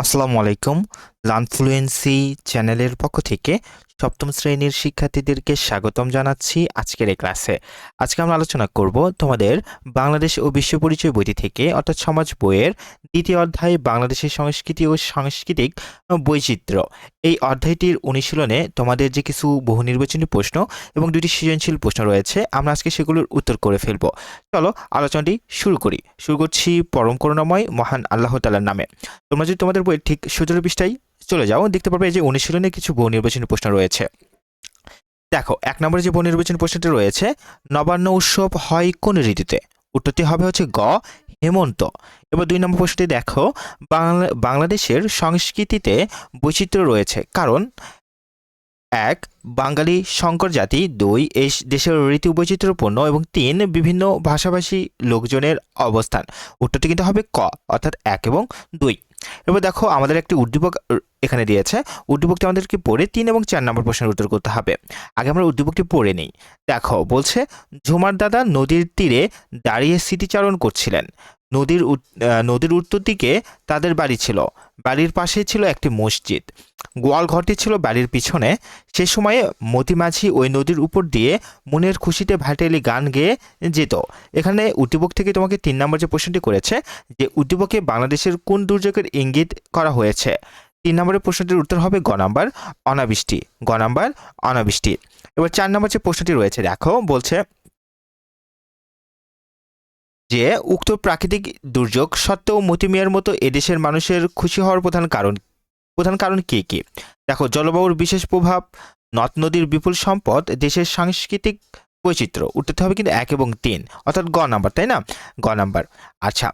আসসালামু আলাইকুম। লানফ্লুয়েন্সি চ্যানেলের পক্ষ থেকে সপ্তম শ্রেণির শিক্ষার্থীদেরকে স্বাগতম জানাচ্ছি আজকের এই ক্লাসে আজকে আমরা আলোচনা করব তোমাদের বাংলাদেশ ও বিশ্ব পরিচয় বইটি থেকে, অর্থাৎ সমাজ বইয়ের দ্বিতীয় অধ্যায়, বাংলাদেশের সংস্কৃতি ও সাংস্কৃতিক বৈচিত্র্য। এই অধ্যায়টির অনুশীলনে তোমাদের যে কিছু বহু নির্বাচনী প্রশ্ন এবং দুটি সৃজনশীল প্রশ্ন রয়েছে, আমরা আজকে সেগুলোর উত্তর করে ফেলব। চলো আলোচনাটি শুরু করি। শুরু করছি পরম করুণাময়, মহান আল্লাহ তালার নামে। তোমরা যদি তোমাদের বইয়ের ঠিক সতেরো পৃষ্ঠায় চলে যাও, দেখতে পারবে যে অনুশীলনে কিছু বহু নির্বাচনী প্রশ্ন রয়েছে। দেখো, এক নম্বরে যে বহু নির্বাচনী প্রশ্নটি রয়েছে, নবান্ন উৎসব হয় কোন ঋতুতে? উত্তরটি হবে হচ্ছে গ, হেমন্ত। এবার দুই নম্বর প্রশ্নটি দেখো, বাংলা, বাংলাদেশের সংস্কৃতিতে বৈচিত্র্য রয়েছে। কারণ, এক, বাঙালি সংকর জাতি, দুই এই দেশের ঋতু বৈচিত্র্যপূর্ণ এবং তিন, বিভিন্ন ভাষাভাষী লোকজনের অবস্থান। উত্তরটি কিন্তু হবে ক, অর্থাৎ এক এবং দুই। এবার দেখো আমাদের একটি উদ্দীপক এখানে দিয়েছে। উদ্দীপকটি আমাদেরকে পড়ে তিন এবং চার নম্বর প্রশ্নের উত্তর করতে হবে। আগে আমরা উদ্দীপকটি পড়ে নিই। দেখো, বলছে, ঝুমার দাদা নদীর তীরে দাঁড়িয়ে স্মৃতিচারণ করছিলেন। নদীর নদীর উত্তর দিকে তাদের বাড়ি ছিল। বাড়ির পাশে ছিল একটি মসজিদ। গোয়াল ঘরটি ছিল বাড়ির পিছনে। সে সময়ে মতি মাঝি ওই নদীর উপর দিয়ে মনের খুশিতে ভাটেলি গান গেয়ে যেত। এখানে উদ্দীপক থেকে তোমাকে তিন নম্বর যে প্রশ্নটি করেছে, যে উদ্দীপকে বাংলাদেশের কোন দুর্যোগের ইঙ্গিত করা হয়েছে? তিন নম্বরের প্রশ্নটির উত্তর হবে গ নাম্বার, অনাবৃষ্টি। গ নাম্বার, অনাবৃষ্টি। এবার চার নম্বর যে প্রশ্নটি রয়েছে, দেখো, বলছে যে উক্ত প্রাকৃতিক দুর্যোগ সত্ত্বেও মতিমিয়ার মতো এদেশের মানুষের খুশি হওয়ার প্রধান কারণ প্রধান কারণ কী কী? দেখো জলবায়ুর বিশেষ প্রভাব নদ নদীর বিপুল সম্পদ, দেশের সাংস্কৃতিক বৈচিত্র্য, উঠতে হবে কিন্তু এক এবং তিন, অর্থাৎ গ নাম্বার, তাই না? গ নাম্বার। আচ্ছা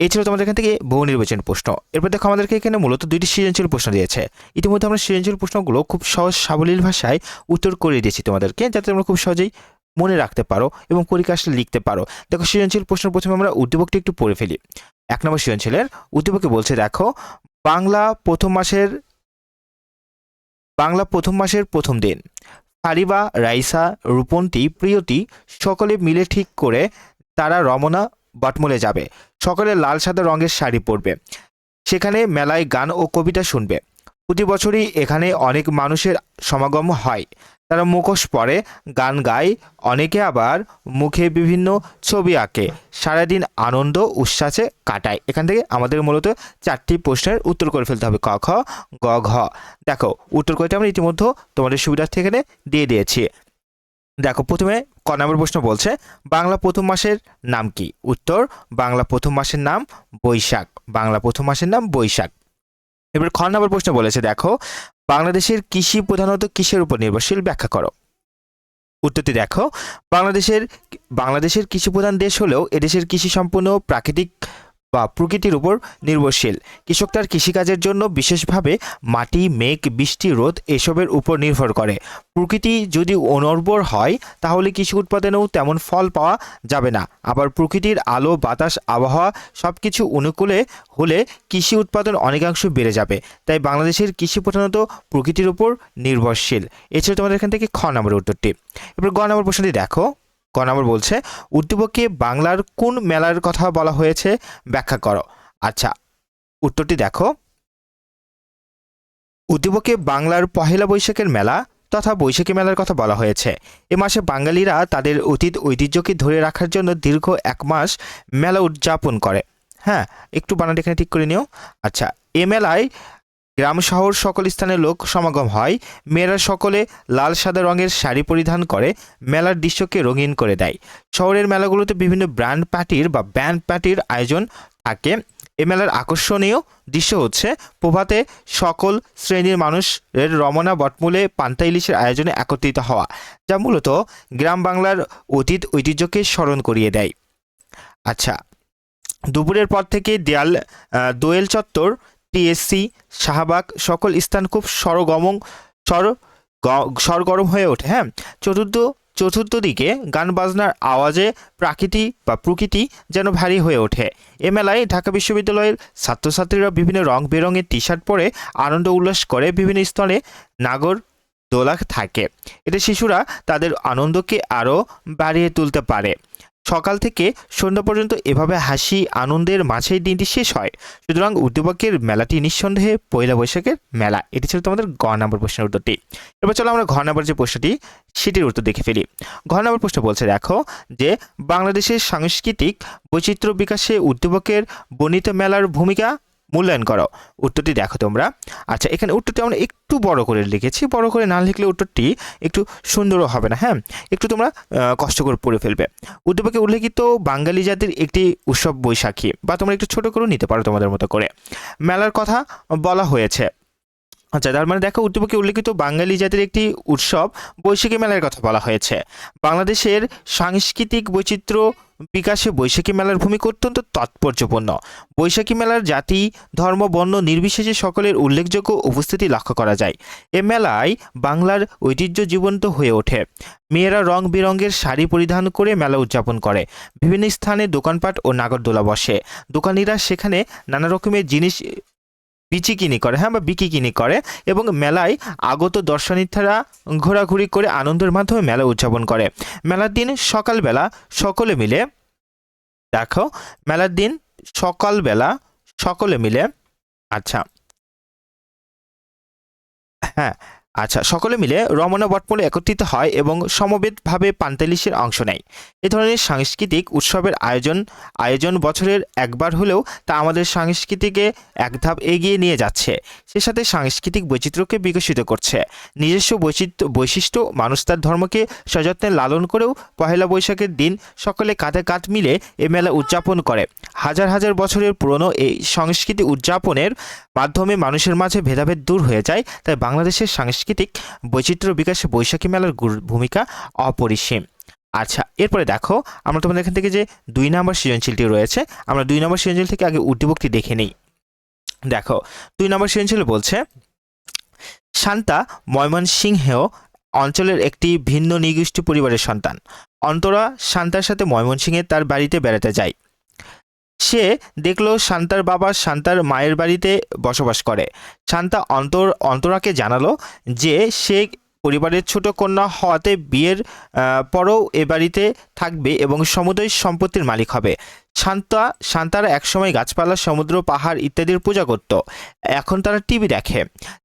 এছাড়াও তোমাদের এখান থেকে বহু নির্বাচন প্রশ্ন। এরপর দেখো, আমাদেরকে এখানে মূলত দুইটি সৃজনশীল প্রশ্ন দিয়েছে। ইতিমধ্যে আমরা সৃজনশীল প্রশ্নগুলো খুব সহজ সাবলীল ভাষায় উত্তর করে দিয়েছি তোমাদেরকে, যাতে তোমরা খুব সহজেই মনে রাখতে পারো এবং আসলে লিখতে পারো। দেখো সৃজনশীল প্রশ্ন প্রথমে আমরা উদ্দীপকটি একটু পড়ে ফেলি। এক নম্বর সৃজনশীলের উদ্দীপকে বলছে, দেখো, বাংলা প্রথম মাসের, বাংলা প্রথম মাসের প্রথম দিন। ফারিবা রাইসা রূপন্তী প্রিয়তি সকলে মিলে ঠিক করে তারা রমনা বটমলে যাবে। সকলে লাল সাদা রঙের শাড়ি পরবে। সেখানে মেলায় গান ও কবিতা শুনবে। প্রতি বছরই এখানে অনেক মানুষের সমাগম হয়। তারা মুখোশ পরে, গান গায়, অনেকে আবার মুখে বিভিন্ন ছবি আঁকে। সারাদিন আনন্দ, উচ্ছ্বাসে কাটায়। এখান থেকে আমাদের মূলত চারটি প্রশ্নের উত্তর করে ফেলতে হবে। ক, খ, গ, ঘ। দেখো, উত্তর করতে আমরা ইতিমধ্যে তোমাদের সুবিধার্থে এখানে দিয়ে দিয়েছি। দেখো, প্রথমে ক নম্বর প্রশ্ন বলছে, বাংলা প্রথম মাসের নাম কি? উত্তর, বাংলা প্রথম মাসের নাম বৈশাখ। বাংলা প্রথম মাসের নাম বৈশাখ। এবার খ নম্বর প্রশ্ন বলেছে, দেখো বাংলাদেশের কৃষি প্রধানত কিসের উপর নির্ভরশীল? ব্যাখ্যা করো। উত্তরটি দেখো। বাংলাদেশের বাংলাদেশের কৃষি প্রধান দেশ হলেও এদেশের কৃষি সম্পূর্ণ প্রাকৃতিক বা প্রকৃতির উপর নির্ভরশীল। কৃষক তার কৃষিকাজের জন্য বিশেষভাবে মাটি, মেঘ, বৃষ্টি, রোদ এসবের উপর নির্ভর করে। প্রকৃতি যদি অনুর্বর হয়, তাহলে কৃষি উৎপাদনেও তেমন ফল পাওয়া যাবে না। আবার প্রকৃতির আলো, বাতাস, আবহাওয়া সব কিছু অনুকূলে হলে কৃষি উৎপাদন অনেকাংশ বেড়ে যাবে। তাই বাংলাদেশের কৃষি প্রধানত প্রকৃতির উপর নির্ভরশীল। এছাড়া তোমাদের এখান থেকে খ নম্বর উত্তরটি। এবার গ নম্বর প্রশ্নটি দেখো। ক নম্বর বলছে উদ্দীপকে বাংলার কোন মেলার কথা বলা হয়েছে ব্যাখ্যা করো। আচ্ছা উত্তরটি দেখো। উদ্দীপকে বাংলার পহেলা বৈশাখের মেলা তথা বৈশাখী মেলার কথা বলা হয়েছে। এ মাসে বাঙালিরা তাদের অতীত ঐতিহ্যকে ধরে রাখার জন্য দীর্ঘ এক মাস মেলা উদযাপন করে। হ্যাঁ একটু বানান এখানে ঠিক করে নিও। আচ্ছা এ মেলায় গ্রাম শহর সকল স্থানে লোক সমাগম হয়। মেয়েরা সকলে লাল সাদা রঙের শাড়ি পরিধান করে, মেলার দৃশ্যকে রঙিন করে দেয়। শহরের মেলাগুলোতে বিভিন্ন ব্র্যান্ড পার্টির বা ব্যান্ড পার্টির আয়োজন থাকে। এ মেলার আকর্ষণীয় দৃশ্য হচ্ছে, প্রভাতে সকল শ্রেণির মানুষের রমনা, বটমূলে, পান্তা ইলিশের আয়োজনে একত্রিত হওয়া, যা মূলত গ্রাম বাংলার অতীত ঐতিহ্যকে স্মরণ করিয়ে দেয়। আচ্ছা দুপুরের পর থেকে দেয়াল দোয়েল চত্বর টিএসসি, শাহবাগ, সকল স্থান খুব সরগম, সর সরগরম হয়ে ওঠে হ্যাঁ? চতুর্থ চতুর্থ দিকে গান বাজনার আওয়াজে প্রাকৃতি বা প্রকৃতি যেন ভারী হয়ে ওঠে। এ মেলায় ঢাকা বিশ্ববিদ্যালয়ের ছাত্রছাত্রীরা বিভিন্ন রং বেরঙের টি শার্ট পরে আনন্দ উল্লাস করে বিভিন্ন স্তরে নাগর দোলা থাকে। এতে শিশুরা তাদের আনন্দকে আরও বাড়িয়ে তুলতে পারে। সকাল থেকে সন্ধ্যা পর্যন্ত এভাবে হাসি, আনন্দের মাঝেই দিনটি শেষ হয়। সুতরাং উদ্দীপকের মেলাটি নিঃসন্দেহে পয়লা বৈশাখের মেলা। এটি ছিল তোমাদের গ নম্বর প্রশ্নের উত্তরটি। এবার চলো আমরা ঘ নম্বর যে প্রশ্নটি, সেটির উত্তর দেখে ফেলি। ঘ নম্বর প্রশ্ন বলছে, দেখো যে বাংলাদেশের সাংস্কৃতিক বৈচিত্র্য বিকাশে উদ্দীপকের বর্ণিত মেলার ভূমিকা মূল্যায়ন করো। উত্তরটি দেখো তোমরা। আচ্ছা এখানে উত্তরটি আমরা একটু বড় করে লিখেছি। বড় করে না লিখলে উত্তরটি একটু সুন্দরও হবে না হ্যাঁ? একটু তোমরা কষ্ট করে পড়ে ফেলবে। উদ্দীপকে উল্লেখিত বাঙালি জাতির একটি উৎসব বৈশাখী, বা তোমরা একটু ছোট করেও নিতে পারো তোমাদের মতো করে। মেলার কথা বলা হয়েছে। আচ্ছা তার মানে দেখো, উদ্দীপকে উল্লেখিত বাঙালি জাতির একটি উৎসব বৈশাখী মেলার কথা বলা হয়েছে। বাংলাদেশের সাংস্কৃতিক বৈচিত্র্য বিকাশে বৈশাখী মেলার ভূমিকা অত্যন্ত তাৎপর্যপূর্ণ। বৈশাখী মেলার জাতি, ধর্ম, বর্ণ নির্বিশেষে সকলের উল্লেখযোগ্য উপস্থিতি লক্ষ্য করা যায়। এ মেলায় বাংলার ঐতিহ্য জীবন্ত হয়ে ওঠে। মেয়েরা রং বেরঙের শাড়ি পরিধান করে মেলা উদযাপন করে। বিভিন্ন স্থানে দোকানপাট ও নাগরদোলা বসে। দোকানিরা সেখানে নানা রকমের জিনিস বিচিকিনি করে হ্যাঁ বা বিকিকিনি করে এবং মেলায় আগত দর্শনার্থীরা ঘোরাঘুরি করে আনন্দের মাধ্যমে মেলা উদযাপন করে। মেলার দিন সকালবেলা সকলে মিলে, দেখো, মেলার দিন সকালবেলা সকলে মিলে আচ্ছা হ্যাঁ আচ্ছা সকলে মিলে রমনা বটমূলে একত্রিত হয় এবং সমবেতভাবে পান্তালিশের অংশ নেয়। এ ধরনের সাংস্কৃতিক উৎসবের আয়োজন আয়োজন বছরের একবার হলেও তা আমাদের সংস্কৃতিকে এক ধাপ এগিয়ে নিয়ে যাচ্ছে। সে সাথে সাংস্কৃতিক বৈচিত্র্যকে বিকশিত করছে। নিজস্ব বৈচিত্র্য, বৈশিষ্ট্য, মানুষ তার ধর্মকে সযত্নে লালন করেও পহেলা বৈশাখের দিন সকলে কাঁধে কাঁধ মিলে এ মেলা উদযাপন করে। হাজার হাজার বছরের পুরনো এই সংস্কৃতি উদযাপনের মাধ্যমে মানুষের মাঝে ভেদাভেদ দূর হয়ে যায়, তাই বাংলাদেশের সাংস্কৃতিক বৈচিত্র্য বিকাশে বৈশাখী মেলার ভূমিকা অপরিসীম। আচ্ছা এরপরে দেখো, আমরা তোমাদের এখান থেকে যে দুই নম্বর সৃজনশীলটি রয়েছে, আমরা দুই নম্বর সৃজনশীল থেকে আগে উদ্দীপকটি দেখে নিই। দেখো, দুই নম্বর সৃজনশীল বলছে, শান্তা ময়মনসিংহ অঞ্চলের একটি ভিন্ন নিগোষ্ঠী পরিবারের সন্তান। অন্তরা শান্তার সাথে ময়মনসিংহে তার বাড়িতে বেড়াতে যায়। সে দেখল শান্তার বাবা শান্তার মায়ের বাড়িতে বসবাস করে। শান্তা অন্তর, অন্তরাকে জানালো যে সে পরিবারের ছোট কন্যা হওয়াতে বিয়ের পরও এ বাড়িতে থাকবে এবং সমুদয় সম্পত্তির মালিক হবে। শান্তা, শান্তারা একসময় গাছপালা, সমুদ্র, পাহাড় ইত্যাদির পূজা করত। এখন তারা টিভি দেখে।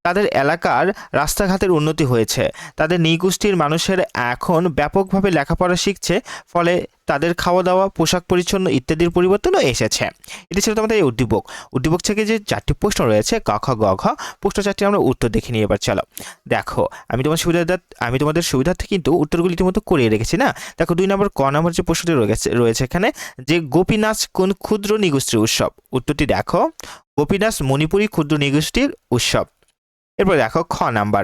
তাদের এলাকার রাস্তাঘাটের উন্নতি হয়েছে। তাদের নিগোষ্ঠীর মানুষের এখন ব্যাপকভাবে লেখাপড়া শিখছে, ফলে তাদের খাওয়া দাওয়া পোশাক পরিচ্ছন্ন ইত্যাদির পরিবর্তনও এসেছে। এটি ছিল তোমাদের এই উদ্দীপক। উদ্দীপক থেকে যে চারটি প্রশ্ন রয়েছে, ক, খ, গ, ঘ, প্রশ্ন চারটি আমরা উত্তর দেখে নিই এবার, চলো। দেখো, আমি তোমার সুবিধার আমি তোমাদের সুবিধার্থে কিন্তু উত্তরগুলি ইতিমধ্যে করিয়ে রেখেছি, না? দেখো, দুই নম্বর, ক নম্বর যে প্রশ্নটি রয়েছে রয়েছে এখানে, যে গোপী নাচ কোন ক্ষুদ্র নিগোষ্ঠীর উৎসব? উত্তরটি দেখো, গোপীনাথ মণিপুরী ক্ষুদ্র নিগোষ্ঠীর উৎসব। এরপর দেখো খ নাম্বার।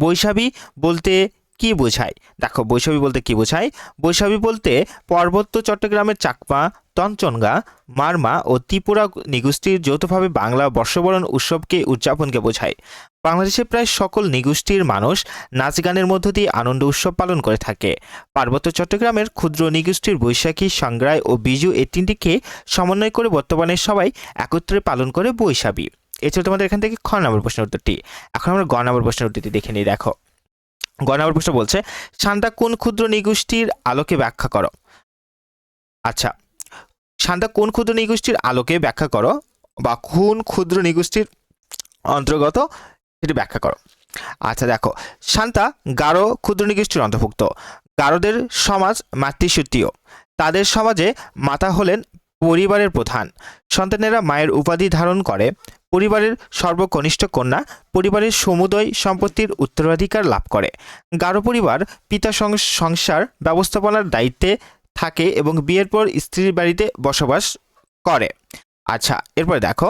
বৈশাখী বলতে কি বোঝায়? দেখো, বৈশাখী বলতে কি বোঝায়? বৈশাখী বলতে পার্বত্য চট্টগ্রামের চাকমা, তঞ্চনগা, মারমা ও ত্রিপুরা নিগোষ্ঠীর যৌথভাবে বাংলা বর্ষবরণ উৎসবকে উদযাপনকে বোঝায়। বাংলাদেশের প্রায় সকল নিগোষ্ঠীর মানুষ নাচ গানের মধ্য দিয়ে আনন্দ উৎসব পালন করে থাকে। পার্বত্য চট্টগ্রামের ক্ষুদ্র নিগোষ্ঠীর বৈশাখী সংগ্রায় ও বিজু এই তিনটিকে সমন্বয় করে বর্তমানে সবাই একত্রে পালন করে বৈশাখী। এছাড়া তোমাদের এখান থেকে খ নম্বর প্রশ্নের উত্তরটি। এখন আমরা গ নম্বর প্রশ্নের উত্তরটি দেখে নিই, দেখো। গ নম্বর প্রশ্ন বলছে শান্তা কোন ক্ষুদ্র নিগোষ্ঠীর আলোকে ব্যাখ্যা করো? আচ্ছা শান্তা কোন ক্ষুদ্র নিগোষ্ঠীর আলোকে ব্যাখ্যা করো বা কোন ক্ষুদ্র নিগোষ্ঠীর অন্তর্গত সেটি ব্যাখ্যা করো? আচ্ছা দেখো শান্তা গারো ক্ষুদ্র নিগোষ্ঠীর অন্তর্ভুক্ত। গারোদের সমাজ মাতৃসূত্রীয় তাদের সমাজে মাতা হলেন পরিবারের প্রধান। সন্তানেরা মায়ের উপাধি ধারণ করে। পরিবারের সর্বকনিষ্ঠ কন্যা পরিবারের সমুদয় সম্পত্তির উত্তরাধিকার লাভ করে। গারো পরিবার পিতা সংসার ব্যবস্থাপনার দায়িত্বে থাকে এবং বিয়ের পর স্ত্রীর বাড়িতে বসবাস করে। আচ্ছা এরপরে দেখো।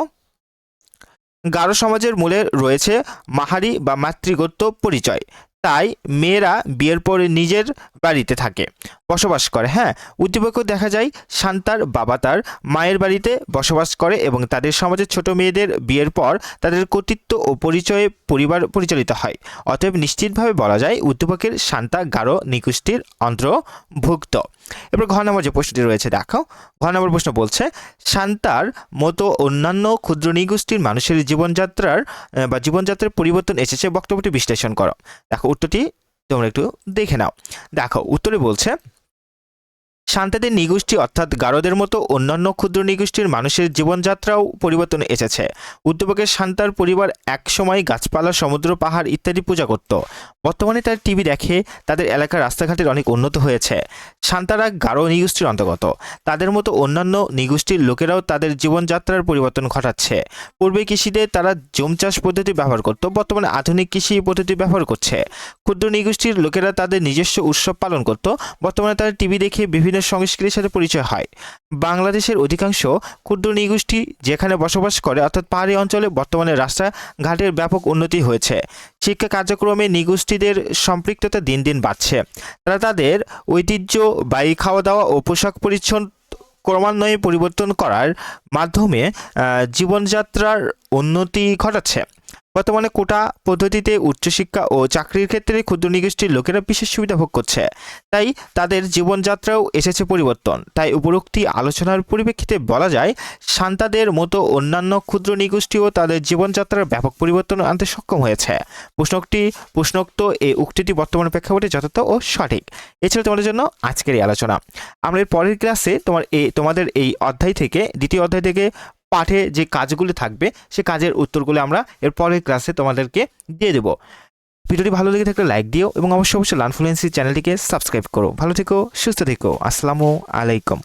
গারো সমাজের মূলে রয়েছে মাহারি বা মাতৃগত্য পরিচয়। তাই মেয়েরা বিয়ের পরে নিজের বাড়িতে থাকে, বসবাস করে। হ্যাঁ উদ্দীপকও দেখা যায় শান্তার বাবা তার মায়ের বাড়িতে বসবাস করে এবং তাদের সমাজের ছোট মেয়েদের বিয়ের পর তাদের কর্তৃত্ব ও পরিচয়ে পরিবার পরিচালিত হয়। অতএব নিশ্চিতভাবে বলা যায় উদ্দীপকের শান্তা গারো নিকুষ্টির অন্তর্ভুক্ত। এবার ঘ নম্বর যে প্রশ্নটি রয়েছে দেখো ঘ নম্বর প্রশ্ন বলছে, শান্তার মতো অন্যান্য ক্ষুদ্র নিগোষ্ঠীর মানুষের জীবনযাত্রার, বা জীবনযাত্রার পরিবর্তন এসেছে বক্তব্যটি বিশ্লেষণ করো। দেখো উত্তরটি তোমরা একটু দেখে নাও। দেখো উত্তরে বলছে শান্তাদের নিগোষ্ঠী অর্থাৎ গারোদের মতো অন্যান্য ক্ষুদ্র নিগোষ্ঠীর মানুষের জীবনযাত্রাও পরিবর্তন এসেছে। উদ্যোগের শান্তার পরিবার একসময় গাছপালা, সমুদ্র, পাহাড় ইত্যাদি পূজা করত। বর্তমানে তার টিভি দেখে তাদের এলাকার রাস্তাঘাটের অনেক উন্নত হয়েছে। শান্তারা গারো নিগোষ্ঠীর অন্তর্গত। তাদের মতো অন্যান্য নিগোষ্ঠীর লোকেরাও তাদের জীবনযাত্রার পরিবর্তন ঘটাচ্ছে। পূর্বে কৃষিতে তারা জম চাষ পদ্ধতি ব্যবহার করত, বর্তমানে আধুনিক কৃষি পদ্ধতি ব্যবহার করছে। ক্ষুদ্র নিগোষ্ঠীর লোকেরা তাদের নিজস্ব উৎসব পালন করত। বর্তমানে তারা টিভি দেখে বিভিন্ন সংস্কৃতির সাথে পরিচয় হয়। বাংলাদেশের অধিকাংশ ক্ষুদ্র নিগোষ্ঠী যেখানে বসবাস করে, অর্থাৎ পাহাড়ি অঞ্চলে বর্তমানে রাস্তাঘাটের ব্যাপক উন্নতি হয়েছে। শিক্ষা কার্যক্রমে নিগোষ্ঠীদের সম্পৃক্ততা দিন দিন বাড়ছে। তারা তাদের ঐতিহ্য, বাড়ি খাওয়া দাওয়া ও পোশাক পরিচ্ছন্ন ক্রমান্বয়ে পরিবর্তন করার মাধ্যমে জীবনযাত্রার উন্নতি ঘটাচ্ছে। বর্তমানে কোটা পদ্ধতিতে উচ্চশিক্ষা ও চাকরির ক্ষেত্রে ক্ষুদ্র নিগোষ্ঠীর লোকেরা বিশেষ সুবিধা ভোগ করছে। তাই তাদের জীবনযাত্রাও এসেছে পরিবর্তন। তাই উপরোক্তি আলোচনার পরিপ্রেক্ষিতে বলা যায় শান্তাদের মতো অন্যান্য ক্ষুদ্র নিগোষ্ঠীও তাদের জীবনযাত্রার ব্যাপক পরিবর্তন আনতে সক্ষম হয়েছে। প্রশ্নটি প্রশ্নোক্ত এই উক্তিটি বর্তমান প্রেক্ষাপটে যথার্থ ও সঠিক। এছাড়া তোমাদের জন্য আজকের এই আলোচনা। আমরা এর পরের ক্লাসে তোমার এই তোমাদের এই অধ্যায় থেকে, দ্বিতীয় অধ্যায় থেকে পাঠে যে কাজগুলি থাকবে, সে কাজের উত্তরগুলো আমরা এর পরের ক্লাসে তোমাদেরকে দিয়ে দেবো। ভিডিওটি ভালো লেগে থাকলে লাইক দিও এবং অবশ্যই অবশ্যই লানফ্লুয়েন্সি চ্যানেলটিকে সাবস্ক্রাইব করো। ভালো থেকো, সুস্থ থেকো। আসসালামু আলাইকুম।